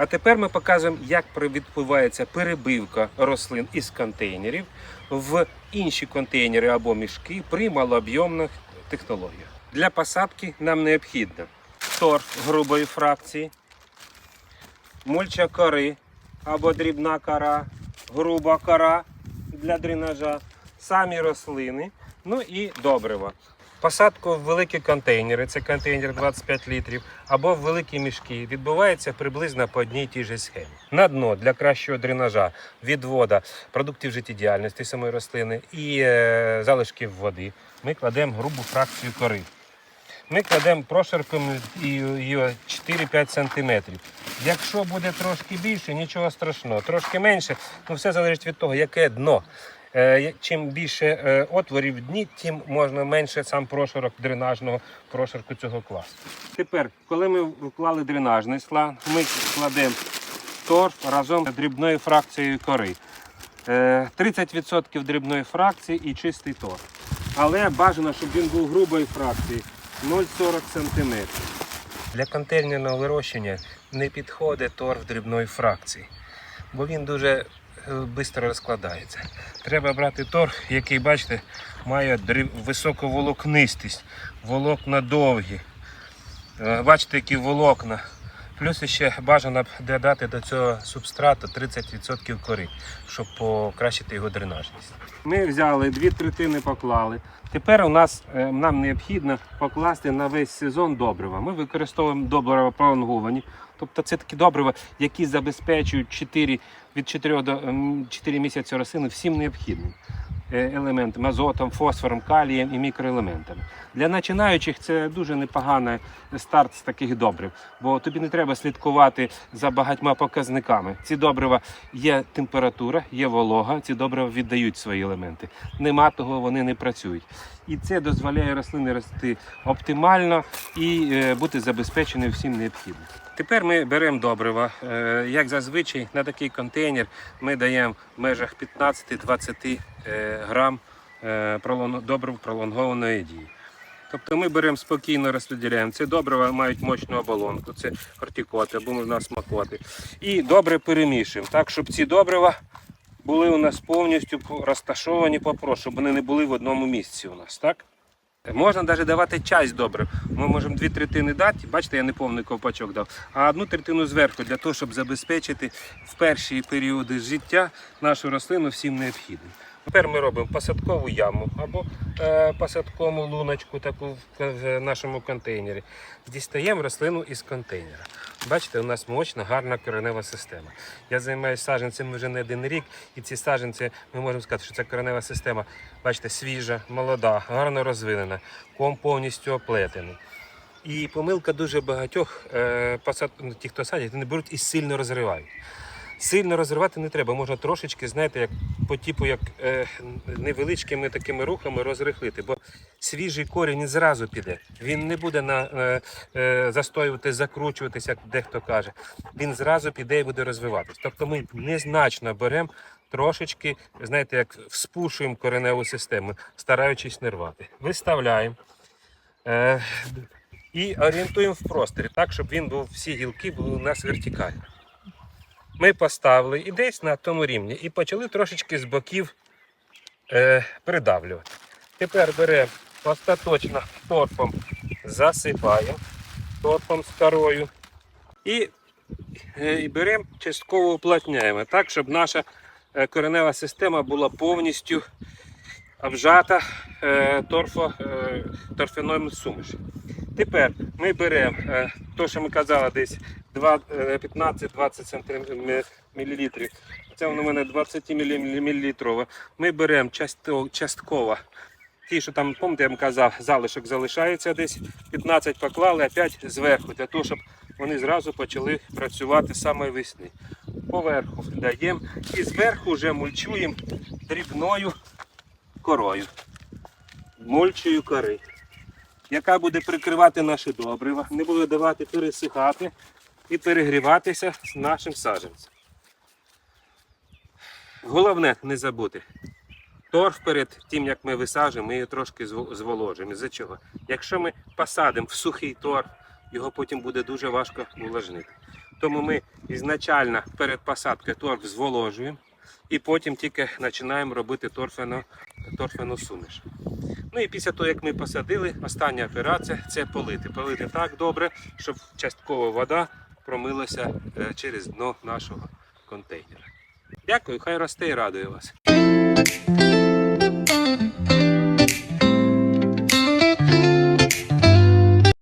А тепер ми показуємо, як відбувається перебивка рослин із контейнерів в інші контейнери або мішки при малооб'ємних технологіях. Для посадки нам необхідно торф грубої фракції, мульча кори або дрібна кора, груба кора для дренажа, самі рослини, ну і добрива. Посадку в великі контейнери, це контейнер 25 літрів, або в великі мішки відбувається приблизно по одній тій же схемі. На дно для кращого дренажа відвода продуктів життєдіяльності самої рослини і е, залишків води ми кладемо грубу фракцію кори. Ми кладемо прошарком її 4-5 см. Якщо буде трошки більше, нічого страшного. Трошки менше, ну все залежить від того, яке дно. Е, Чим більше е, отворів в дні, тим можна менше сам прошарок дренажного прошарку цього класу. Тепер, коли ми вклали дренажний слан, ми кладемо торф разом з дрібною фракцією кори. Е, 30% дрібної фракції і чистий торф. Але бажано, щоб він був грубої фракції 0,40 см. Для контейнерного вирощення не підходить торф дрібної фракції, бо він дуже швидко розкладається. Треба брати торф, який, бачите, має дріб- високу волокнистість, волокна довгі. Е, Бачите, які волокна. Плюс ще бажано додати до цього субстрату 30% кори, щоб покращити його дренажність. Ми взяли дві третини, поклали. Тепер у нас е, нам необхідно покласти на весь сезон добрива. Ми використовуємо добрива пролонговані. Тобто це такі добрива, які забезпечують 4, від 4 до ем, 4 місяці рослини всім необхідним елементами азотом, фосфором, калієм і мікроелементами. Для починаючих це дуже непоганий старт з таких добрив, бо тобі не треба слідкувати за багатьма показниками. Ці добрива є температура, є волога, ці добрива віддають свої елементи. Нема того, вони не працюють. І це дозволяє рослини рости оптимально і е, бути забезпеченою всім необхідним. Тепер ми беремо добрива. Е, Як зазвичай на такий контейнер ми даємо в межах 15-20 е, грам е, добрив пролонгованої дії. Тобто ми беремо спокійно розподіляємо. Це добрива мають мощну оболонку, це кортикоти або у нас макоти. І добре перемішуємо, так, щоб ці добрива були у нас повністю розташовані по прошу, щоб вони не були в одному місці у нас. так? Можна навіть давати часть добрив. Ми можемо дві третини дати, бачите, я не повний ковпачок дав, а одну третину зверху для того, щоб забезпечити в перші періоди життя нашу рослину всім необхідним. Тепер ми робимо посадкову яму або е, посадкову луночку таку в, нашому контейнері. Дістаємо рослину із контейнера. Бачите, у нас мощна, гарна коренева система. Я займаюся саджанцями вже не один рік, і ці саджанці ми можемо сказати, що це коренева система, бачите, свіжа, молода, гарно розвинена, ком повністю оплетений. І помилка дуже багатьох е, посад... ну, ті, хто садять, вони беруть і сильно розривають. Сильно розривати не треба, можна трошечки, знаєте, як по типу як е, невеличкими такими рухами розрихлити, бо свіжий корінь зразу піде. Він не буде на, е, е, застоювати, закручуватися, як дехто каже. Він зразу піде і буде розвиватись. Тобто ми незначно беремо трошечки, знаєте, як вспушуємо кореневу систему, стараючись не рвати. Виставляємо. Е, і орієнтуємо в просторі, так, щоб він був, всі гілки були у нас вертикально. Ми поставили і десь на тому рівні і почали трошечки з боків е, придавлювати. Тепер беремо остаточно торфом, засипаємо торфом з корою і, е, і беремо частково уплотняємо, так, щоб наша е, коренева система була повністю обжата е, торфо, е, торфяною сумішю. Тепер ми беремо е, то, що ми казали, десь 15-20 см мілілітрів. Це воно у мене 20 мл. Ми беремо частково. Ті, що там, пам'ятаєте, я вам казав, залишок залишається десь 15 поклали, опять зверху, для того, щоб вони зразу почали працювати з самої весни. Поверху даємо і зверху вже мульчуємо дрібною корою. Мульчою кори яка буде прикривати наші добрива, не буде давати пересихати і перегріватися з нашим саженцем. Головне не забути. Торф перед тим, як ми висаджуємо, ми його трошки зволожимо. З-за чого? Якщо ми посадимо в сухий торф, його потім буде дуже важко увлажнити. Тому ми ізначально перед посадкою торф зволожуємо і потім тільки починаємо робити торфяну, торфяну суміш. Ну і після того, як ми посадили, остання операція це полити. Полити так добре, щоб частково вода промилося е, через дно нашого контейнера. Дякую, хай росте і радує вас.